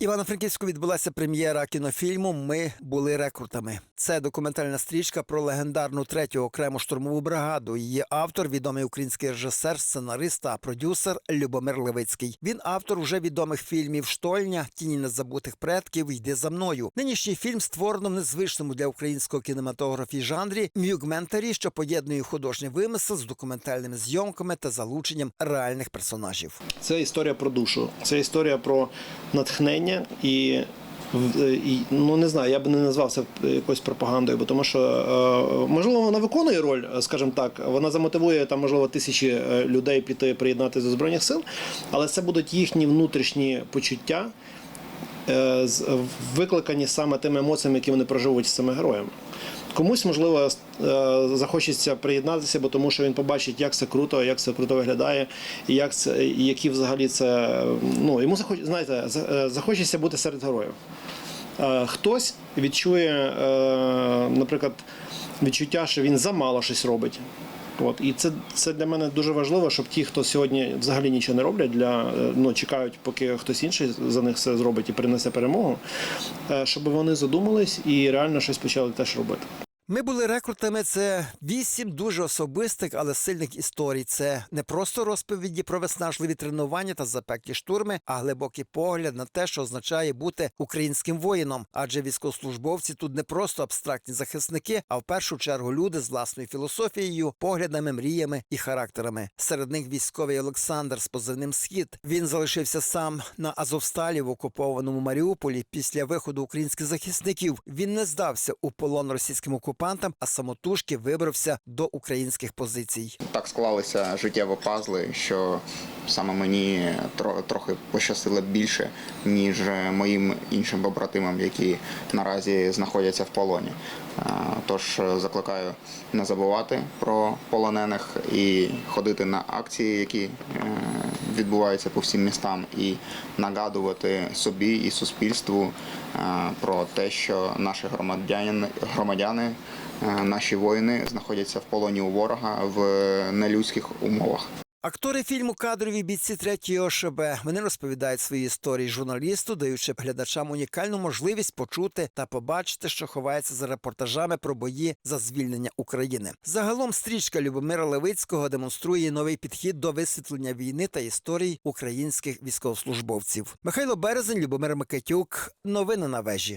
Івано-Франківську відбулася прем'єра кінофільму Ми були рекрутами. Це документальна стрічка про легендарну третю окрему штурмову бригаду. Її автор відомий український режисер, сценарист та продюсер Любомир Левицький. Він автор уже відомих фільмів Штольня, Тіні незабутих предків, Йди за мною. Нинішній фільм створено в незвичному для українського кінематографії жанрі мюгментарі, що поєднує художній вимисел з документальними зйомками та залученням реальних персонажів. Це історія про душу, це історія про натхнення і. і, ну не знаю, я би не назвав це якоюсь пропагандою, бо тому що е, можливо вона виконує роль, е, скажімо так, вона замотивує там, можливо, тисячі е, людей піти приєднатися до збройних сил, але це будуть їхні внутрішні почуття, е, викликані саме тими емоціями, які вони проживуть з цими героями. Комусь, можливо, е, захочеться приєднатися, бо тому що він побачить, як це круто, як це круто виглядає, і як це, і які взагалі це. Ну, йому захоч, знаєте, е, захочеться бути серед героїв. Е, Хтось відчує, наприклад, відчуття, що він замало щось робить. От і це, це для мене дуже важливо, щоб ті, хто сьогодні взагалі нічого не роблять, для ну чекають, поки хтось інший за них все зробить і принесе перемогу, щоб вони задумались і реально щось почали теж робити. Ми були рекрутами. Це вісім дуже особистих, але сильних історій. Це не просто розповіді про виснажливі тренування та запеклі штурми, а глибокий погляд на те, що означає бути українським воїном. Адже військовослужбовці тут не просто абстрактні захисники, а в першу чергу люди з власною філософією, поглядами, мріями і характерами. Серед них військовий Олександр з позивним Схід. Він залишився сам на Азовсталі в окупованому Маріуполі після виходу українських захисників. Він не здався у полон російським окупантам, а самотужки вибрався до українських позицій. Так склалися життєві пазли, що саме мені трохи пощастило більше, ніж моїм іншим побратимам, які наразі знаходяться в полоні. Е, Тож е, закликаю не забувати про полонених і ходити на акції, які е, відбуваються по всім містам, і нагадувати собі і суспільству про те, що наші громадяни, громадяни, наші воїни знаходяться в полоні у ворога в нелюдських умовах. Актори фільму Кадрові бійці третьої ОШБ. Вони розповідають свої історії журналісту, даючи глядачам унікальну можливість почути та побачити, що ховається за репортажами про бої за звільнення України. Загалом стрічка Любомира Левицького демонструє новий підхід до висвітлення війни та історій українських військовослужбовців. Михайло Березень, Любомир Микитюк. Новини на вежі.